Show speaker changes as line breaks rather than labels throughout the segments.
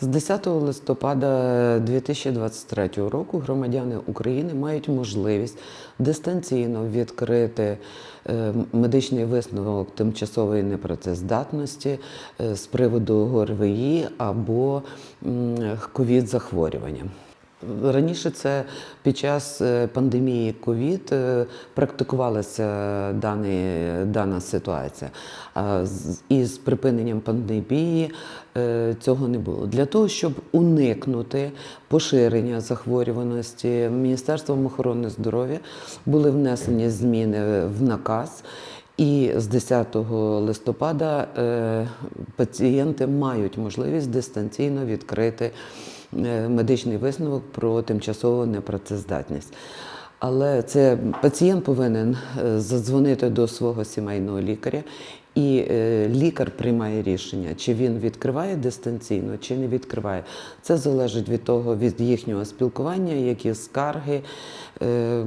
З 10 листопада 2023 року громадяни України мають можливість дистанційно відкрити е, медичний висновок тимчасової непрацездатності е, з приводу ГОРВІ або ковід-захворювання. Раніше це під час е, пандемії ковід е, практикувалася дана ситуація. А із припиненням пандемії е, цього не було. Для того, щоб уникнути поширення захворюваності, Міністерством охорони здоров'я були внесені зміни в наказ. І з 10 листопада пацієнти мають можливість дистанційно відкрити медичний висновок про тимчасову непрацездатність. Але це пацієнт повинен е, задзвонити до свого сімейного лікаря, і е, лікар приймає рішення, чи він відкриває дистанційно, чи не відкриває. Це залежить від того, від їхнього спілкування, які скарги. е,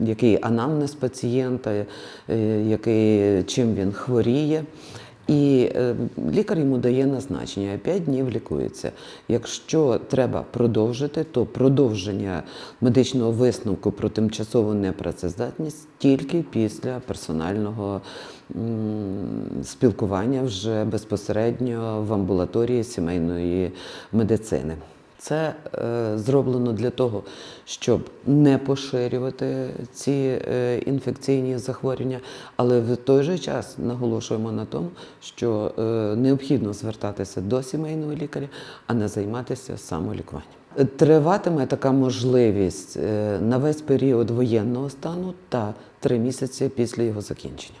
який анамнез пацієнта, е, який, чим він хворіє. І е, лікар йому дає назначення, 5 днів лікується. Якщо треба продовжити, то продовження медичного висновку про тимчасову непрацездатність тільки після персонального спілкування вже безпосередньо в амбулаторії сімейної медицини. Це е, зроблено для того, щоб не поширювати ці е, інфекційні захворювання, але в той же час наголошуємо на тому, що е, необхідно звертатися до сімейного лікаря, а не займатися самолікуванням. Триватиме така можливість е, на весь період воєнного стану та три місяці після його закінчення.